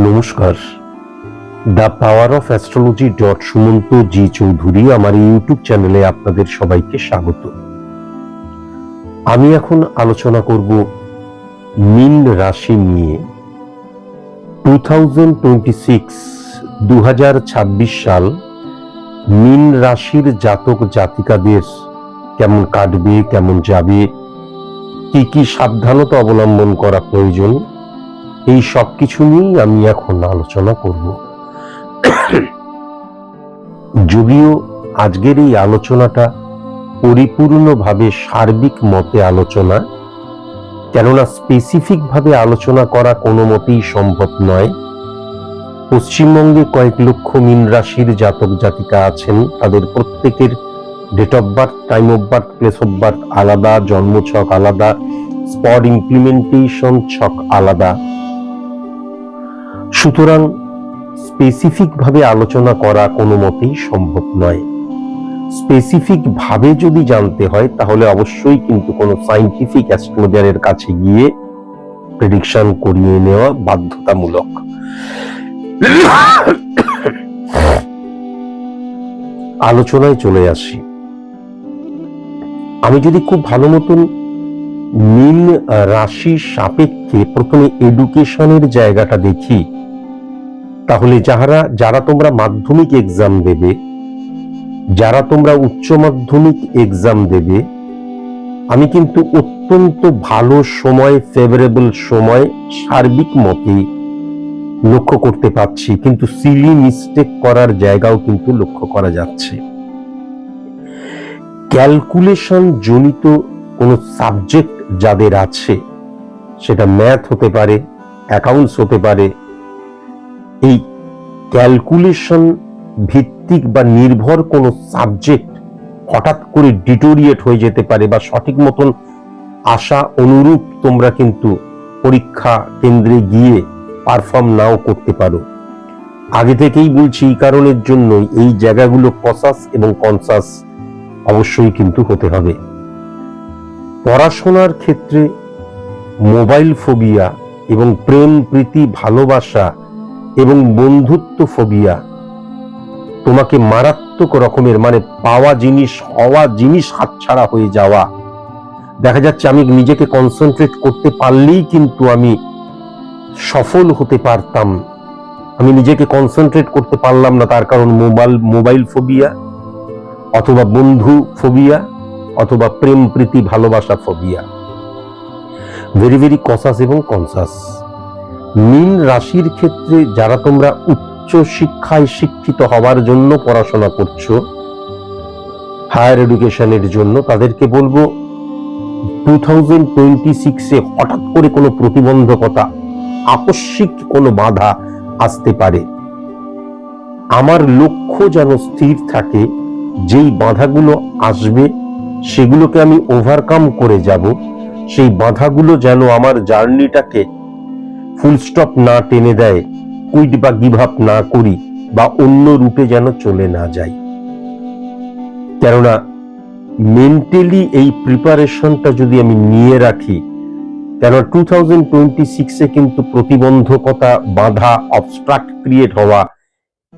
নমস্কার। The power of astrology dot Sumanta G Chowdhury আমার YouTube চ্যানেলে আপনাদের সবাইকে স্বাগত। আমি এখন আলোচনা করব মিন রাশি নিয়ে। টু থাউজেন্ড টোয়েন্টি সিক্স দু হাজার ছাব্বিশ সাল মিন রাশির জাতক জাতিকাদের কেমন কাটবে, কেমন যাবে, কি কি সাবধানতা অবলম্বন করা প্রয়োজন এই সব কিছু নিয়েই আমি এখন আলোচনা করব। যদিও আজকের এই আলোচনাটা পরিপূর্ণভাবে সার্বিক মতে আলোচনা, কেননা স্পেসিফিক ভাবে আলোচনা করা কোনো মতেই সম্ভব নয়। পশ্চিমবঙ্গে কয়েক লক্ষ মিন রাশির জাতক জাতিকা আছেন, তাদের প্রত্যেকের date of birth time of birth place of birth আলাদা, জন্মছক আলাদা স্পট ইমপ্লিমেন্টেশন ছক আলাদা। সুতরাং স্পেসিফিক ভাবে আলোচনা করা কোনো মতেই সম্ভব নয়। স্পেসিফিক ভাবে যদি জানতে হয়, তাহলে অবশ্যই কিন্তু কোনো সাইন্টিফিক অ্যাস্ট্রোলজারের কাছে গিয়ে প্রেডিকশন করিয়ে নেওয়া বাধ্যতামূলক। আলোচনায় চলে আসি। আমি যদি খুব ভালো মতন নীল রাশি সাপেক্ষে প্রথমে এডুকেশনের জায়গাটা দেখি তাহলে যারা যারা তোমরা মাধ্যমিক এক্সাম দেবে, যারা তোমরা উচ্চ মাধ্যমিক এক্সাম দেবে, আমি কিন্তু অত্যন্ত ভালো সময় ফেভারেবল সময়, সার্বিক মতে লক্ষ্য করতে পারছি, কিন্তু সিলি মিস্টেক করার জায়গাও কিন্তু লক্ষ্য করা যাচ্ছে। ক্যালকুলেশন জনিত কোনো সাবজেক্ট যাদের আছে, সেটা ম্যাথ হতে পারে অ্যাকাউন্টস হতে পারে এই ক্যালকুলেশন ভিত্তিক বা নির্ভর কোনো সাবজেক্ট হঠাৎ করে ডিটোরিয়েট হয়ে যেতে পারে বা সঠিক মতন আশা অনুরূপ তোমরা কিন্তু পরীক্ষা কেন্দ্রে গিয়ে পারফর্ম নাও করতে পারো। আগে থেকেই বলছি, এই কারণের জন্যই এই জায়গাগুলো কসাস এবং কনসাস অবশ্যই কিন্তু হতে হবে। পড়াশোনার ক্ষেত্রে মোবাইল ফোবিয়া এবং প্রেম, প্রীতি, ভালোবাসা এবং বন্ধুত্ব ফোবিয়া তোমাকে মারাত্মক রকমের মানে পাওয়া জিনিস, হওয়া জিনিস হাতছাড়া হয়ে যাওয়া। দেখা যাচ্ছে আমি নিজেকে কনসেন্ট্রেট করতে পারলেই কিন্তু আমি সফল হতে পারতাম। আমি নিজেকে কনসেন্ট্রেট করতে পারলাম না তার কারণ মোবাইল মোবাইল ফোবিয়া অথবা বন্ধু ফোবিয়া অথবা প্রেম, প্রীতি, ভালোবাসা ফোবিয়া ভেরি ভেরি কসাস এবং কনসাস মীন রাশির ক্ষেত্রে যারা তোমরা উচ্চ শিক্ষায় শিক্ষিত হওয়ার জন্য পড়াশোনা করছ হায়ার এডুকেশনের জন্য, তাদেরকে বলব টু থাউজেন্ড টোয়েন্টি সিক্সে হঠাৎ করে কোনো প্রতিবন্ধকতা, আকস্মিক কোনো বাধা আসতে পারে। আমার লক্ষ্য যেন স্থির থাকে, যেই বাধাগুলো আসবে, সেগুলোকে আমি ওভারকাম করে যাব, সেই বাধাগুলো যেন আমার জার্নিটাকে ফুল স্টপ না টেনে দেয়, কুইট বা গিভ আপ না করি বা অন্য রুটে যেন চলে না যাই। কেননা মেন্টালি এই প্রিপারেশনটা যদি আমি নিয়ে রাখি কেন টু থাউজেন্ড টোয়েন্টি সিক্সে কিন্তু প্রতিবন্ধকতা, বাধা অবস্ট্রাক্ট ক্রিয়েট হওয়া,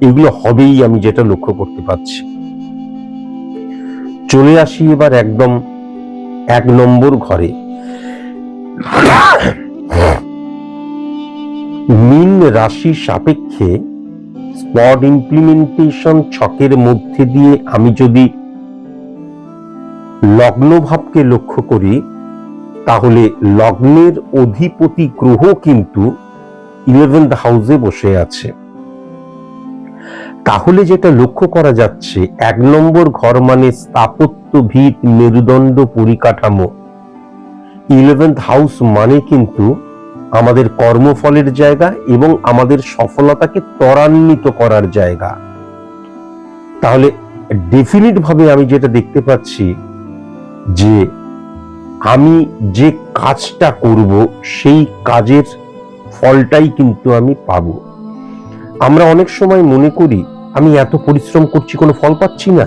এগুলো হবেই আমি যেটা লক্ষ্য করতে পারছি। চলে আসি এবার একদম এক নম্বর ঘরে। মিন রাশি সাপেক্ষে স্পট ইমপ্লিমেন্টেশন ছকের মধ্যে দিয়ে আমি যদি লগ্ন ভাবকে লক্ষ্য করি, তাহলে লগ্নের অধিপতি গ্রহ কিন্তু ইলেভেন্থ হাউসে বসে আছে। তাহলে যেটা লক্ষ্য করা যাচ্ছে, এক নম্বর ঘর মানে স্থাপত্য ভিত মেরুদণ্ড পরিকাঠামো। ইলেভেন্থ হাউস মানে কিন্তু আমাদের কর্মফলের জায়গা এবং আমাদের সফলতাকে ত্বরান্বিত করার জায়গা। তাহলে ডেফিনিট ভাবে আমি যেটা দেখতে পাচ্ছি যে আমি যে কাজটা করব, সেই কাজের ফলটাই কিন্তু আমি পাব। আমরা অনেক সময় মনে করি, আমি এত পরিশ্রম করছি, কোনো ফল পাচ্ছি না।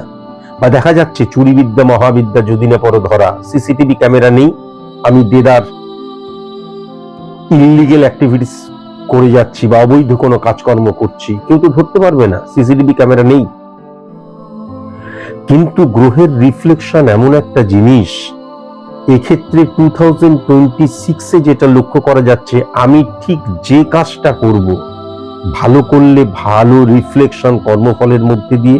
বা দেখা যাচ্ছে, চুরিবিদ্যা, মহাবিদ্যা, যদি না পর ধরা, সিসিটিভি ক্যামেরা নেই, আমি দেদার ইলিগেল অ্যাক্টিভিটিস করে যাচ্ছি বা অবৈধ কোনো কাজকর্ম করছি, কেউ তো ধরতে পারবে না, সিসিটিভি ক্যামেরা নেই। কিন্তু গ্রহের রিফ্লেকশন এমন একটা জিনিস, এক্ষেত্রে টু থাউজেন্ড টোয়েন্টি সিক্সে যেটা লক্ষ্য করা যাচ্ছে, আমি ঠিক যে কাজটা করব, ভালো করলে ভালো রিফ্লেকশন কর্মফলের মধ্যে দিয়ে,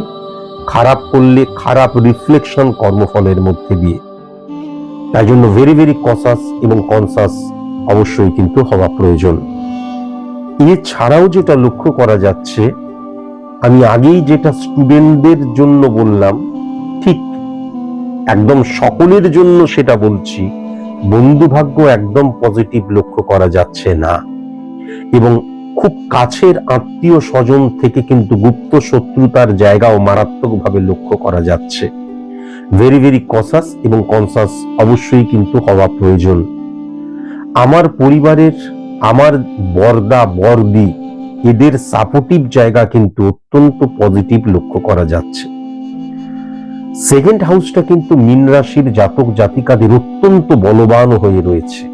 খারাপ করলে খারাপ রিফ্লেকশন কর্মফলের মধ্যে দিয়ে। তাই জন্য ভেরি ভেরি কসাস এবং কনসাস অবশ্যই কিন্তু হওয়া প্রয়োজন। এছাড়াও যেটা লক্ষ্য করা যাচ্ছে, আমি আগেই যেটা স্টুডেন্টদের জন্য বললাম, ঠিক একদম সকলের জন্য সেটা বলছি বন্ধু ভাগ্য একদম পজিটিভ লক্ষ্য করা যাচ্ছে না। এবং খুব কাছের আত্মীয় স্বজন থেকে কিন্তু গুপ্ত শত্রুতার জায়গাও মারাত্মকভাবে লক্ষ্য করা যাচ্ছে। ভেরি ভেরি কসাস এবং কনসাস অবশ্যই কিন্তু হওয়া প্রয়োজন। আমার পরিবারের, আমার বর্দা, বর্দি, এদের সাপোর্টিভ জায়গা কিন্তু অত্যন্ত পজিটিভ লক্ষ্য করা যাচ্ছে। সেকেন্ড হাউসটা কিন্তু মীন রাশির জাতক জাতিকাদের অত্যন্ত বলবান হয়ে রয়েছে।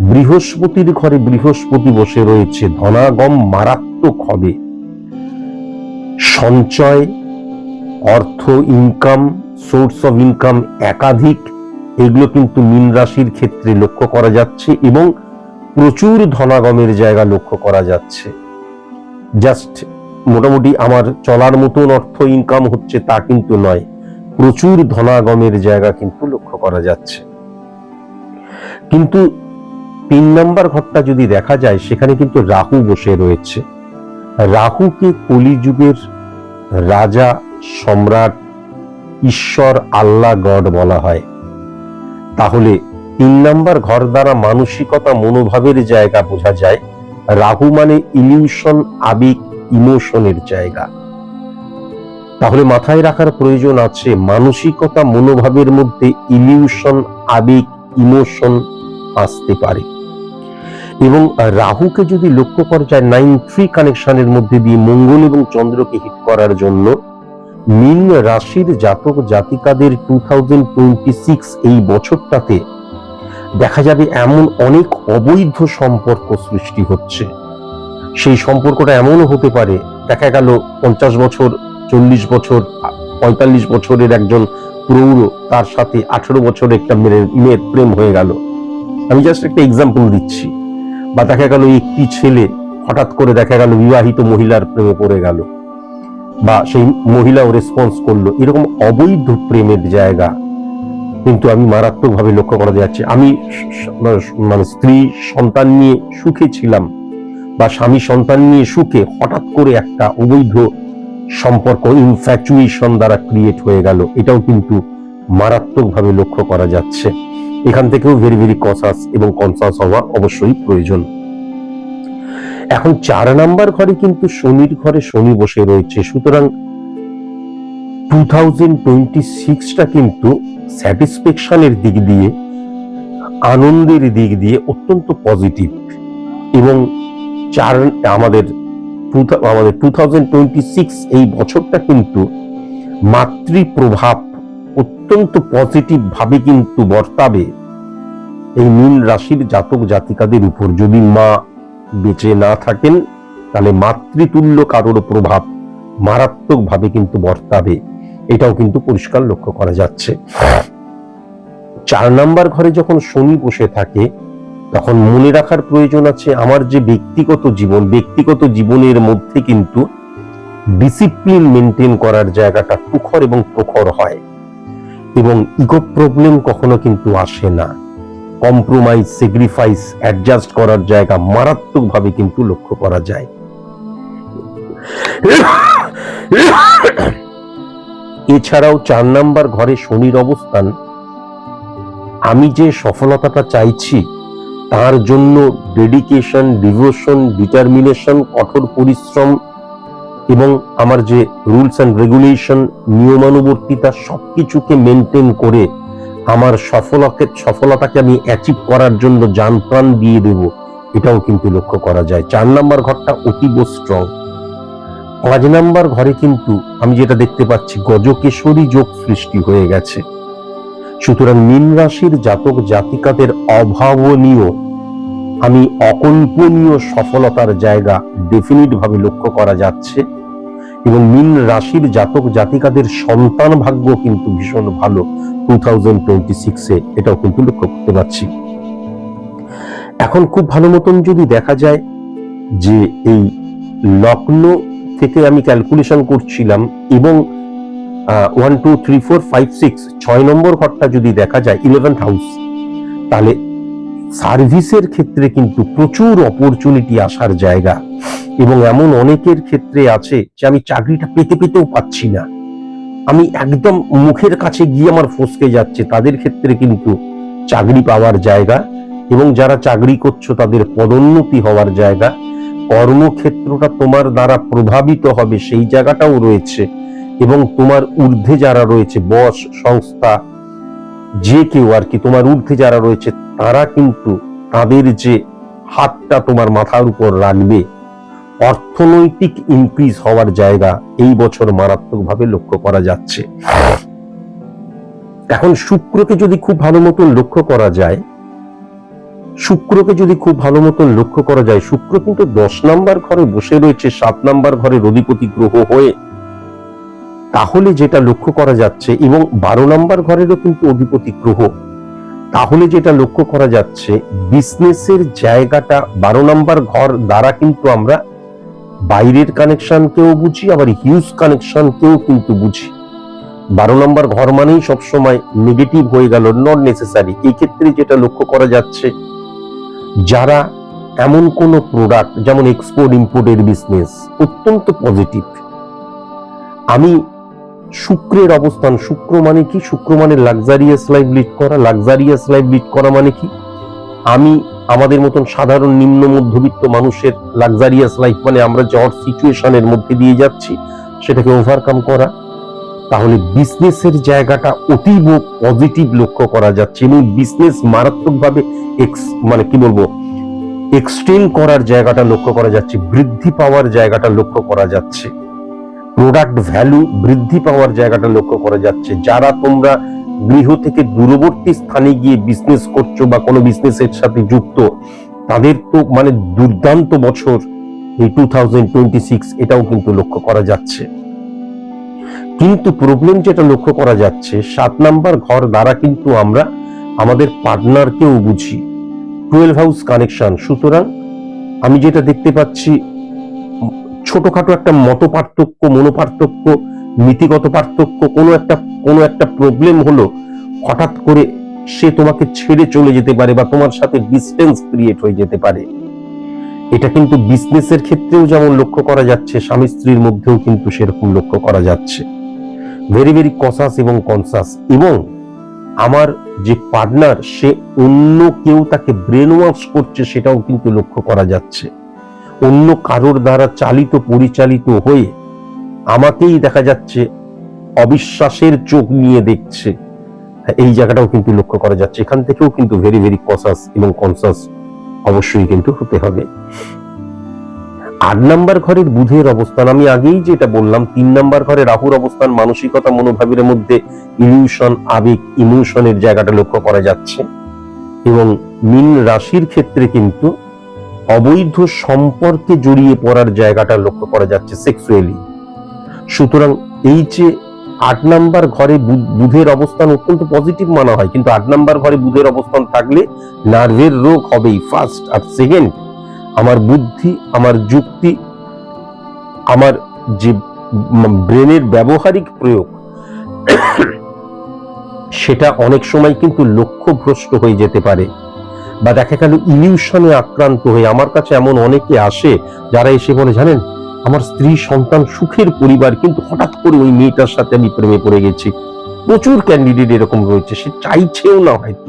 বৃহস্পতির ঘরে বৃহস্পতি বসে রয়েছে, ধনাগম মারাত্মক হবে। সঞ্চয়, অর্থ ইনকাম সোর্স অফ ইনকাম একাধিক। এগুলো কিন্তু মীন রাশির ক্ষেত্রে লক্ষ্য করা যাচ্ছে এবং প্রচুর ধনাগমের জায়গা লক্ষ্য করা যাচ্ছে। জাস্ট মোটামুটি আমার চলার মতন অর্থ ইনকাম হচ্ছে তা কিন্তু নয়, প্রচুর ধনাগমের জায়গা কিন্তু লক্ষ্য করা যাচ্ছে। কিন্তু তিন নম্বর ঘরটা যদি দেখা যায়, সেখানে কিন্তু রাহু বসে রয়েছে। রাহুকে কলিযুগের রাজা সম্রাট ঈশ্বর আল্লাহ গড বলা হয়। তাহলে তিন নম্বর ঘর দ্বারা মানসিকতা মনোভাবের জায়গা বোঝা যায়। রাহু মানে ইলিউশন আবেগ ইমোশনের জায়গা। তাহলে মাথায় রাখার প্রয়োজন আছে মানসিকতা মনোভাবের মধ্যে ইলিউশন আবেগ ইমোশন আসতে পারে। এবং রাহুকে যদি লক্ষ্য করা যায়, নাইন থ্রি কানেকশনের মধ্যে দিয়ে মঙ্গল এবং চন্দ্রকে হিট করার জন্য মীন রাশির জাতক জাতিকাদের টু থাউজেন্ড টোয়েন্টি সিক্স এই বছরটাতে দেখা যাবে এমন অনেক অবৈধ সম্পর্ক সৃষ্টি হচ্ছে। সেই সম্পর্কটা এমনও হতে পারে, দেখা গেল পঞ্চাশ বছর, চল্লিশ বছর, পঁয়তাল্লিশ বছরের একজন প্রৌঢ় তার সাথে আঠেরো বছর একটা মেয়ের মেয়ের প্রেম হয়ে গেল। আমি জাস্ট একটা এক্সাম্পল দিচ্ছি। বা দেখা গেল একটি ছেলে হঠাৎ করে দেখা গেল বিবাহিত মহিলার প্রেমে পড়ে গেল। বা সেই মহিলাও রেসপন্স করল। এরকম অবৈধ প্রেমের জায়গা। কিন্তু আমি মারাত্মকভাবে লক্ষ্য করা যাচ্ছে, আমি মানে স্ত্রী সন্তান নিয়ে সুখে ছিলাম বা স্বামী সন্তান নিয়ে সুখে হঠাৎ করে একটা অবৈধ সম্পর্ক ইনফ্যাচুয়েশন দ্বারা ক্রিয়েট হয়ে গেল। এটাও কিন্তু মারাত্মকভাবে লক্ষ্য করা যাচ্ছে। এখান থেকেও ভেরি ভেরি কসাস এবং কনসাস হওয়া অবশ্যই প্রয়োজন। এখন চার নাম্বার ঘরে কিন্তু শনির ঘরে শনি বসে রয়েছে। সুতরাং টু থাউজেন্ড টোয়েন্টি সিক্সটা কিন্তু স্যাটিসফ্যাকশনের দিক দিয়ে, আনন্দের দিক দিয়ে অত্যন্ত পজিটিভ এবং চার, আমাদের আমাদের টু থাউজেন্ড টোয়েন্টি সিক্স এই বছরটা কিন্তু মাতৃ প্রভাব অত্যন্ত পজিটিভ ভাবে কিন্তু বর্তাবে এই মীন রাশির জাতক জাতিকাদের উপর। যদি মা বেঁচে না থাকেন, তাহলে মাতৃতুল্য কারোর প্রভাব মারাত্মকভাবে কিন্তু বর্তাবে। এটাও কিন্তু পরিষ্কার লক্ষ্য করা যাচ্ছে। চার নাম্বার ঘরে যখন শনি বসে থাকে, তখন মনে রাখার প্রয়োজন আছে, আমার যে ব্যক্তিগত জীবন, ব্যক্তিগত জীবনের মধ্যে কিন্তু ডিসিপ্লিন মেনটেন করার জায়গাটা তুখর এবং প্রখর হয়। এবং ইগো প্রবলেম কখনো কিন্তু আসে না। কম্প্রোমাইজ স্যাক্রিফাইস অ্যাডজাস্ট করার জায়গা মারাত্মকভাবে কিন্তু লক্ষ্য করা যায়। এছাড়াও চার নাম্বার ঘরে শনির অবস্থান। আমি যে সফলতাটা চাইছি, তার জন্য ডেডিকেশন ডিভোশন ডিটারমিনেশন কঠোর পরিশ্রম এবং আমার যে রুলস অ্যান্ড রেগুলেশন নিয়মানুবর্তিতা সবকিছুকে মেনটেন করে আমার সফলকে, সফলতাকে আমি অ্যাচিভ করার জন্য যান প্রাণ দিয়ে দেব, এটাও কিন্তু লক্ষ্য করা যায়। চার নাম্বার ঘরটা অতীব স্ট্রং পাঁচ নাম্বার ঘরে কিন্তু আমি যেটা দেখতে পাচ্ছি, গজকেশরী যোগ সৃষ্টি হয়ে গেছে। সুতরাং মীন রাশির জাতক জাতিকাদের অভাবনীয়, আমি অকল্পনীয় সফলতার জায়গা ডেফিনিট ভাবে লক্ষ্য করা যাচ্ছে। এবং মীন রাশির জাতক জাতিকাদের সন্তান ভাগ্য কিন্তু ভীষণ ভালো। টু থাউজেন্ড টোয়েন্টি সিক্সে এটাও কিন্তু লক্ষ্য করতে পারছি। এখন খুব ভালো মতন যদি দেখা যায় যে এই লগ্ন থেকে আমি ক্যালকুলেশন করছিলাম এবং one two three four five six ছয় নম্বর ঘরটা যদি দেখা যায় ইলেভেন্থ হাউস তাহলে সার্ভিসের ক্ষেত্রে কিন্তু প্রচুর অপরচুনিটি আসার জায়গা। এবং এমন অনেকের ক্ষেত্রে আছে যে আমি চাকরিটা পেতে পেতেও পাচ্ছি না। আমি একদম মুখের কাছে গিয়ে আমার ফসকে যাচ্ছে। তাদের ক্ষেত্রে কিন্তু চাকরি পাওয়ার জায়গা এবং যারা চাকরি করছ তাদের পদোন্নতি হওয়ার জায়গা। কর্মক্ষেত্রটা তোমার দ্বারা প্রভাবিত হবে, সেই জায়গাটাও রয়েছে। এবং তোমার ঊর্ধ্বে যারা রয়েছে, বস, সংস্থা, যে কেউ আর কি তোমার ঊর্ধ্বে যারা রয়েছে, তারা কিন্তু তাদের যে হাতটা তোমার মাথার উপর রাখবে অর্থনৈতিক ইনক্রিজ হওয়ার জায়গা এই বছর মারাত্মকভাবে লক্ষ্য করা যাচ্ছে। এখন শুক্রকে যদি খুব ভালো মতন লক্ষ্য করা যায়, শুক্রকে যদি খুব ভালো মতন লক্ষ্য করা যায়, শুক্র কিন্তু দশ নাম্বার ঘরে বসে রয়েছে, সাত নাম্বার ঘরের অধিপতি গ্রহ হয়ে, তাহলে যেটা লক্ষ্য করা যাচ্ছে, এবং বারো নাম্বার ঘরেরও কিন্তু অধিপতি গ্রহ, তাহলে যেটা লক্ষ্য করা যাচ্ছে বিজনেসের জায়গাটা বারো নাম্বার ঘর দ্বারা কিন্তু আমরা বাইরের কানেকশনকেও বুঝি, আবার হিউজ কানেকশনকেও কিন্তু বুঝি। বারো নম্বর ঘর মানেই সবসময় নেগেটিভ হয়ে গেল নট নেসেসারি এই ক্ষেত্রে যেটা লক্ষ্য করা যাচ্ছে, যারা এমন কোন প্রোডাক্ট যেমন এক্সপোর্ট ইম্পোর্টের বিজনেস অত্যন্ত পজিটিভ আমি শুক্রের অবস্থান, শুক্র মানে কি? শুক্র মানে লাক্সারিয়াস লাইফ লিড করা। লাক্সারিয়াস লাইফ লিড করা মানে কি? আমি আমাদের মতন সাধারণ নিম্ন মধ্যবিত্ত মানুষের লাক্সারিয়াস লাইফ মানে আমরা জ্বর সিচুয়েশনের মধ্যে দিয়ে যাচ্ছি, সেটাকে ওভারকাম করা। তাহলে বিজনেসের জায়গাটা অতীব পজিটিভ লক্ষ্য করা যাচ্ছে। এবং বিজনেস মারাত্মকভাবে এক্স মানে কি বলব এক্সটেন্ড করার জায়গাটা লক্ষ্য করা যাচ্ছে। বৃদ্ধি পাওয়ার জায়গাটা লক্ষ্য করা যাচ্ছে। প্রোডাক্ট ভ্যালু বৃদ্ধি পাওয়ার জায়গাটা লক্ষ্য করা যাচ্ছে। যারা তোমরা গৃহ থেকে দূরবর্তী স্থানে গিয়ে বিজনেস করছ বা কোনো বিজনেসের সাথে যুক্ত, তাদের তো মানে দুর্দান্ত বছর এই টু এটাও কিন্তু লক্ষ্য করা যাচ্ছে। কিন্তু প্রবলেম যেটা লক্ষ্য করা যাচ্ছে, সাত নাম্বার ঘর দ্বারা কিন্তু আমরা আমাদের পার্টনারকেও বুঝি। টুয়েলভ হাউস কানেকশন সুতরাং আমি যেটা দেখতে পাচ্ছি, ছোটখাটো একটা মত পার্থক্য মনোপার্থক্য নীতিগত পার্থক্য, কোনো একটা কোনো একটা প্রবলেম হলো, হঠাৎ করে সে তোমাকে ছেড়ে চলে যেতে পারে বা তোমার সাথে ডিস্টেন্স ক্রিয়েট হয়ে যেতে পারে। এটা কিন্তু বিজনেসের ক্ষেত্রেও যেমন লক্ষ্য করা যাচ্ছে, স্বামী স্ত্রীর মধ্যেও কিন্তু সেরকম লক্ষ্য করা যাচ্ছে। ভেরি ভেরি কসাস এবং কনসাস এবং আমার যে পার্টনার সে অন্য কেউ তাকে ব্রেন ওয়াশ করছে, সেটাও কিন্তু লক্ষ্য করা যাচ্ছে। অন্য কারোর দ্বারা চালিত, পরিচালিত হয়ে আমাকেই দেখা যাচ্ছে অবিশ্বাসের চোখ নিয়ে দেখছে। এই জায়গাটাও কিন্তু লক্ষ্য করা যাচ্ছে। এখান থেকেও কিন্তু ভেরি ভেরি কসাস এবং কনসাস অবশ্যই কিন্তু হতে হবে। আট নাম্বার ঘরের বুধের অবস্থান, আমি আগেই যেটা বললাম, তিন নাম্বার ঘরে রাহুর অবস্থান, মানসিকতা, মনোভাবের মধ্যে ইলিউশন আবেগ ইমোশনের জায়গাটা লক্ষ্য করা যাচ্ছে। এবং মিন রাশির ক্ষেত্রে কিন্তু অবৈধ সম্পর্কে জড়িয়ে পড়ার জায়গাটা লক্ষ্য করা যাচ্ছে সেক্সুয়ালি সুতরাং এই যে আট নাম্বার ঘরে বুধের অবস্থান অত্যন্ত পজিটিভ মানা হয়, কিন্তু আট নাম্বার ঘরে বুধের অবস্থান থাকলে নার্ভের রোগ হবেই ফার্স্ট আর সেকেন্ড আমার বুদ্ধি, আমার যুক্তি, আমার যে ব্রেনের ব্যবহারিক প্রয়োগ, সেটা অনেক সময় কিন্তু লক্ষ্য লক্ষ্যভ্রষ্ট হয়ে যেতে পারে। বা দেখা গেল ইলিউশনে আক্রান্ত হয়ে, আমার কাছে এমন অনেকে আসে, যারা এসে বলে, জানেন আমার স্ত্রী, সন্তান, সুখের পরিবার, কিন্তু হঠাৎ করে ওই মেয়েটার সাথে আমি প্রেমে পড়ে গেছি। প্রচুর ক্যান্ডিডেট এরকম রয়েছে, সে চাইছেও না হয়তো।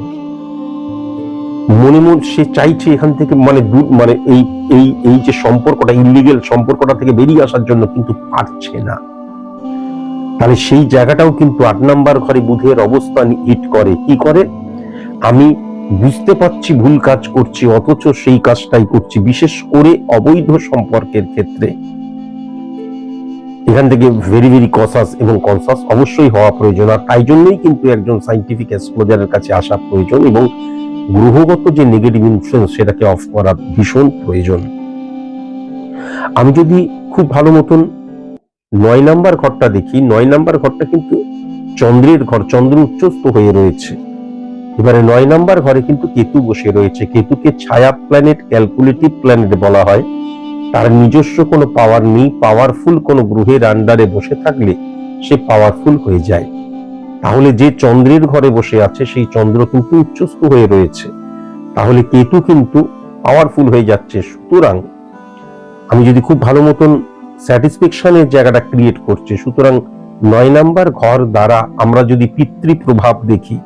মনে মন, সে চাইছে এখান থেকে মানে মানে এই এই এই যে সম্পর্কটা ইলিগেল সম্পর্কটা থেকে বেরিয়ে আসার জন্য কিন্তু পারছে না। তাহলে সেই জায়গাটাও কিন্তু আট নাম্বার ঘরে বুধের অবস্থান হিট করে। কি করে? আমি বুঝতে পারছি ভুল কাজ করছি, অথচ সেই কাজটাই করছি, বিশেষ করে অবৈধ সম্পর্কের ক্ষেত্রে। এখান থেকে ভেরি ভেরি কসাস এবং কনসাস অবশ্যই হওয়া প্রয়োজন। আর তাই জন্যই কিন্তু একজন সাইন্টিফিক এক্সপ্লোজারের কাছে আসা প্রয়োজন এবং গ্রহগত যে নেগেটিভ ইনফ্লুয়েন্স সেটাকে অফ করা ভীষণ প্রয়োজন। আমি যদি খুব ভালো মতন নয় নাম্বার ঘরটা দেখি, নয় নাম্বার ঘরটা কিন্তু চন্দ্রের ঘর, চন্দ্র উচ্চস্ত হয়ে রয়েছে। এবারে নয় নাম্বার ঘরে কিন্তু কেতু বসে রয়েছে। কেতুকে ছায়া প্ল্যানেট ক্যালকুলেটিভ প্ল্যানেট বলা হয়। তার নিজস্ব কোনো পাওয়ার নেই পাওয়ারফুল কোনো গ্রহের আন্ডারে বসে থাকলে সে পাওয়ারফুল হয়ে যায়। তাহলে যে চন্দ্রের ঘরে বসে আছে, সেই চন্দ্র কিন্তু উচ্চস্থ হয়ে রয়েছে। তাহলে কেতু কিন্তু পাওয়ারফুল হয়ে যাচ্ছে। সুতরাং আমি যদি খুব ভালো মতন স্যাটিসফ্যাকশনের জায়গাটা ক্রিয়েট করছে, সুতরাং নয় নাম্বার ঘর দ্বারা আমরা যদি পিতৃ প্রভাব দেখি,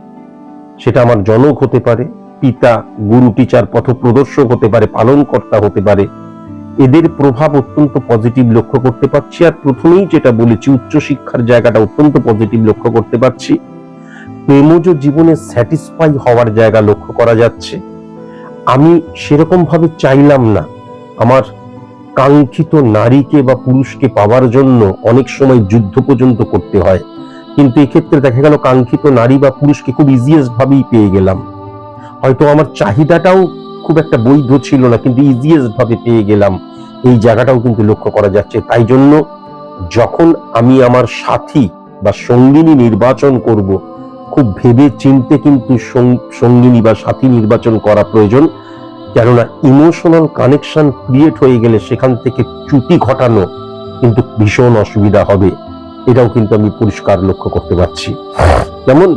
সেটা আমার জনক হতে পারে, পিতা, গুরু টিচার পথ প্রদর্শক হতে পারে, পালনকর্তা হতে পারে এদের প্রভাব অত্যন্ত পজিটিভ লক্ষ্য করতে পারছি। আর প্রথমেই যেটা বলেছি, উচ্চশিক্ষার জায়গাটা অত্যন্ত পজিটিভ লক্ষ্য করতে পারছি। প্রেমজ জীবনে স্যাটিসফাই হওয়ার জায়গা লক্ষ্য করা যাচ্ছে। আমি সেরকম ভাবে চাইলাম না। আমার কাঙ্ক্ষিত নারীকে বা পুরুষকে পাওয়ার জন্য অনেক সময় যুদ্ধ পর্যন্ত করতে হয়। কিন্তু এক্ষেত্রে দেখা গেল কাঙ্ক্ষিত নারী বা পুরুষকে খুব ইজিয়েস্ট ভাবেই পেয়ে গেলাম। হয়তো আমার চাহিদাটাও খুব একটা বৈধ ছিল না, কিন্তু ইজিয়েস্ট ভাবে পেয়ে গেলাম। এই জায়গাটাও কিন্তু লক্ষ্য করা যাচ্ছে। তাই জন্য যখন আমি আমার সাথী বা সঙ্গিনী নির্বাচন করব, খুব ভেবে চিনতে কিন্তু সঙ্গিনী বা সাথী নির্বাচন করা প্রয়োজন। কেননা ইমোশনাল কানেকশন ক্রিয়েট হয়ে গেলে সেখান থেকে চ্যুতি ঘটানো কিন্তু ভীষণ অসুবিধা হবে। এটাও কিন্তু আমি পরিষ্কার লক্ষ্য করতে পারছি। যেমন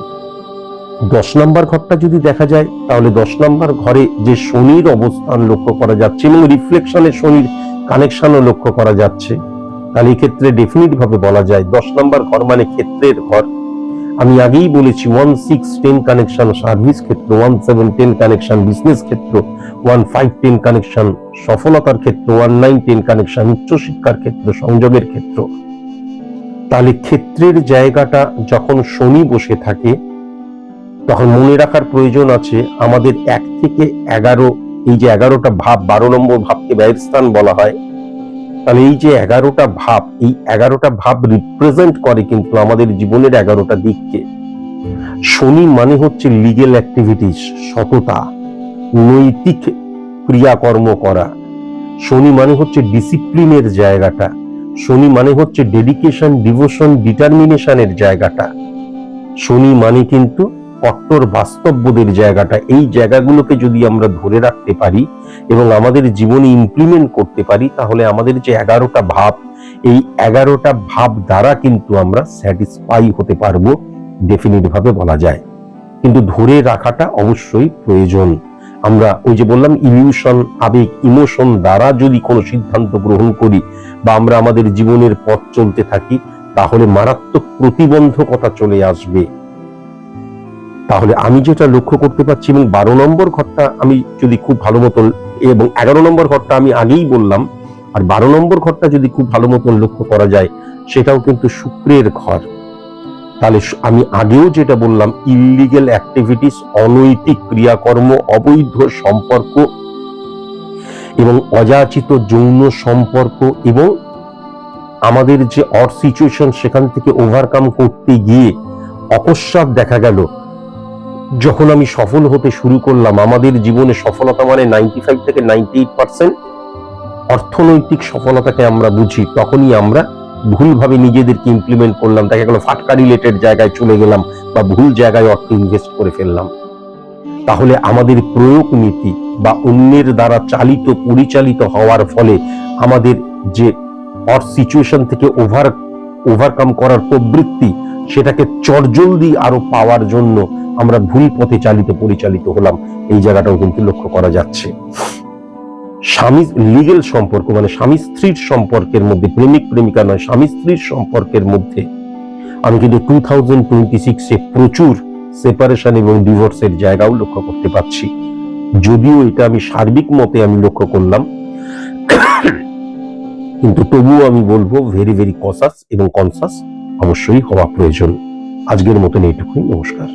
দশ নম্বর ঘরটা যদি দেখা যায়, তাহলে দশ নম্বর ঘরে যে শনির অবস্থান লক্ষ্য করা যাচ্ছে এবং রিফ্লেকশনে শনির কানেকশনও লক্ষ্য করা যাচ্ছে, তাহলে ক্ষেত্রে ডেফিনিট ভাবে বলা যায় দশ নম্বর ঘর মানে ক্ষেত্রের ঘর। আমি আগেই বলেছি one six ten connection service ক্ষেত্র one seven ten connection business ক্ষেত্র ওয়ান ফাইভ টেন কানেকশন সফলতার ক্ষেত্র ওয়ান নাইন টেন কানেকশন উচ্চশিক্ষার ক্ষেত্র, সংযোগের ক্ষেত্র। তাহলে ক্ষেত্রের জায়গাটা যখন শনি বসে থাকে তখন মনে রাখার প্রয়োজন আছে, আমাদের এক থেকে এগারো, এই যে এগারোটা ভাব, বারো নম্বর ভাবকে ব্যয়ের স্থান বলা হয়, তাহলে এই যে এগারোটা ভাব, এই এগারোটা ভাব রিপ্রেজেন্ট করে কিন্তু আমাদের জীবনের এগারোটা দিককে। শনি মানে হচ্ছে লিগেল অ্যাক্টিভিটিস সততা, নৈতিক ক্রিয়াকর্ম করা। শনি মানে হচ্ছে ডিসিপ্লিনের জায়গাটা। শনি মানে হচ্ছে ডেডিকেশন ডিভোশন ডিটারমিনেশনের জায়গাটা। শনি মানে কিন্তু কট্টর বাস্তববোধের জায়গাটা, এই জায়গাগুলোকে যদি আমরা ধরে রাখতে পারি এবং আমাদের জীবনে ইমপ্লিমেন্ট করতে পারি, তাহলে আমাদের যে এগারোটা ভাব, এই এগারোটা ভাব দ্বারা কিন্তু আমরা স্যাটিসফাই হতে পারব ডেফিনিট ভাবে বলা যায়। কিন্তু ধরে রাখাটা অবশ্যই প্রয়োজন। আমরা ওই যে বললাম ইলিউশন আবেগ ইমোশন দ্বারা যদি কোনো সিদ্ধান্ত গ্রহণ করি বা আমরা আমাদের জীবনের পথ চলতে থাকি, তাহলে মারাত্মক প্রতিবন্ধকতা চলে আসবে। তাহলে আমি যেটা লক্ষ্য করতে পারছি এবং বারো নম্বর ঘরটা আমি যদি খুব ভালো মতন, এবং এগারো নম্বর ঘরটা আমি আগেই বললাম, আর বারো নম্বর ঘরটা যদি খুব ভালো মতন লক্ষ্য করা যায়, সেটাও কিন্তু শুক্রের ঘর। তাহলে আমি আগেও যেটা বললাম ইলিগেল অ্যাক্টিভিটিস অনৈতিক ক্রিয়াকর্ম, অবৈধ সম্পর্ক এবং অযাচিত যৌন সম্পর্ক এবং আমাদের যে অর সিচুয়েশন সেখান থেকে ওভারকাম করতে গিয়ে অকস্মাৎ দেখা গেল যখন আমি সফল হতে শুরু করলাম, আমাদের জীবনে সফলতা মানে নাইনটি ফাইভ থেকে নাইনটি এইট পার্সেন্ট অর্থনৈতিক সফলতাকে আমরা বুঝি, তখনই আমরা ভুলভাবে নিজেদেরকে ইমপ্লিমেন্ট করলাম। দেখা গেল ফাটকা রিলেটেড জায়গায় চলে গেলাম বা ভুল জায়গায় অর্থ ইনভেস্ট করে ফেললাম। তাহলে আমাদের প্রয়োগ নীতি বা অন্যের দ্বারা চালিত, পরিচালিত হওয়ার ফলে আমাদের যে অর সিচুয়েশন থেকে ওভার ওভারকাম করার প্রবৃত্তি, সেটাকে চটজলদি আরও পাওয়ার জন্য আমরা ভুল পথে চালিত, পরিচালিত হলাম। এই জায়গাটাও কিন্তু লক্ষ্য করা যাচ্ছে। স্বামী লিগেল সম্পর্ক মানে স্বামী স্ত্রীর সম্পর্কের মধ্যে, প্রেমিক, প্রেমিকা নয়, স্বামী স্ত্রীর সম্পর্কের মধ্যে। আমি কিন্তু টু থাউজেন্ড টোয়েন্টি সিক্সে প্রচুর সেপারেশন এবং ডিভোর্সের জায়গাও লক্ষ্য করতে পারছি। যদিও এটা আমি সার্বিক মতে আমি লক্ষ্য করলাম। কিন্তু তবুও আমি বলব ভেরি ভেরি কসাস এবং কনসাস অবশ্যই হওয়া প্রয়োজন। আজকের মতন এইটুকুই, নমস্কার।